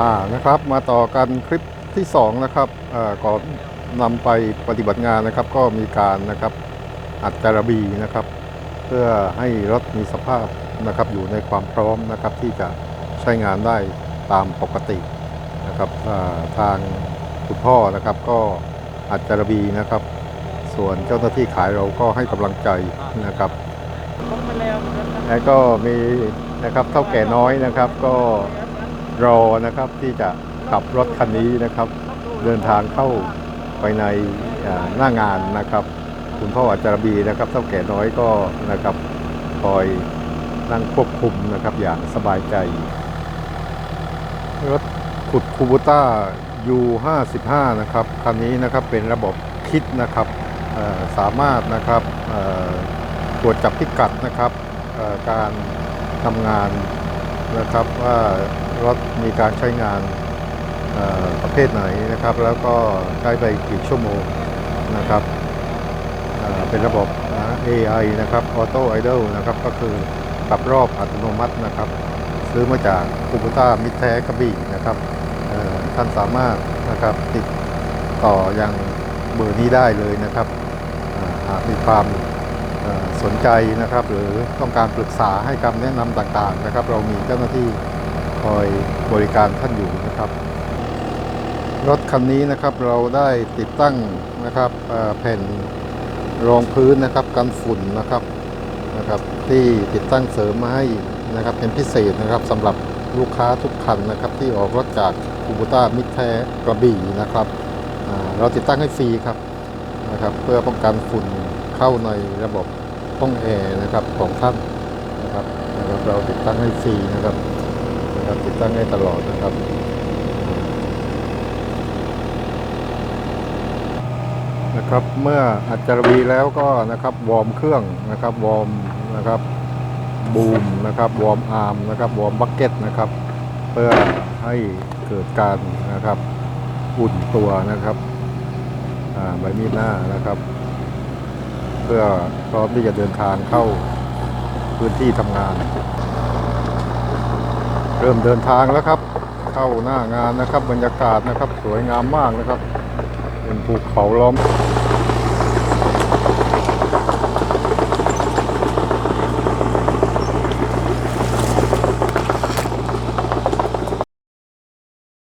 อ่านะครับมาต่อกันคลิปที่ 2 นะครับเอ่อก่อนนำไปปฏิบัติงานนะครับ ก็มีการนะครับอัดจารบีนะครับ เพื่อให้รถมีสภาพนะครับอยู่ในความพร้อมนะครับที่จะใช้งานได้ตามปกตินะครับอ่าทางคุณพ่อนะครับ ก็อัดจารบีนะครับ ส่วนเจ้าหน้าที่ขายเราก็ให้กำลังใจนะครับแล้วก็มีนะครับเท่าแก่น้อยนะครับก็ รอนะครับที่จะขับรถคันนี้นะครับ เดินทางเข้าไปในหน้างานนะครับ คุณพ่ออาจารย์บีนะครับเท่าแก่น้อยก็นะครับคอยนั่งควบคุมนะครับอย่างสบายใจ รถขุดคูบูต้า U55 นะครับคันนี้นะครับเป็นระบบคิดนะครับสามารถนะครับตรวจจับพิกัดนะครับการทำงาน นะครับว่ารถมีการใช้งานประเภทไหนนะครับ แล้วก็ใช้ไปกี่ชั่วโมงนะครับเเป็นระบบนะ AI นะครับ Auto Idle นะครับ ก็คือปรับรอบอัตโนมัตินะครับ ซื้อมาจากคูบูต้ามิตแท้กระบี่นะครับท่านสามารถนะครับติดต่อยังเบอร์นี้ได้เลยนะครับหากมีความ สนใจนะครับ หรือต้องการปรึกษาให้คำแนะนำต่างๆนะครับ เรามีเจ้าหน้าที่คอยบริการท่านอยู่นะครับ รถคันนี้นะครับเราได้ติดตั้งนะครับแผ่นรองพื้นนะครับกันฝุ่นนะครับนะครับ ที่ติดตั้งเสริมมาให้นะครับเป็นพิเศษนะครับสำหรับลูกค้าทุกคันนะครับ ที่ออกรถจากคูบูต้ามิตรแท้กระบี่นะครับเราติดตั้งให้ฟรีครับนะครับ เพื่อป้องกันฝุ่นเข้าในระบบ ห้องแอร์นะครับของท่านนะครับนะครับ เราติดตั้งให้ฟรีนะครับนะครับ ติดตั้งให้ตลอดนะครับนะครับเมื่ออัจารบีแล้วก็นะครับวอร์มเครื่องนะครับวอร์มนะครับบูมนะครับวอร์มอาร์มนะครับวอร์มบักเก็ตนะครับ เพื่อให้เกิดการนะครับอุ่นตัวนะครับอ่าใบมีดหน้านะครับ พื่อพร้อมที่จะเดินทางเข้าพื้นที่ทำงาน เริ่มเดินทางแล้วครับ เข้าหน้างานนะครับ บรรยากาศนะครับ สวยงามมากนะครับ เป็นภูเขาล้อม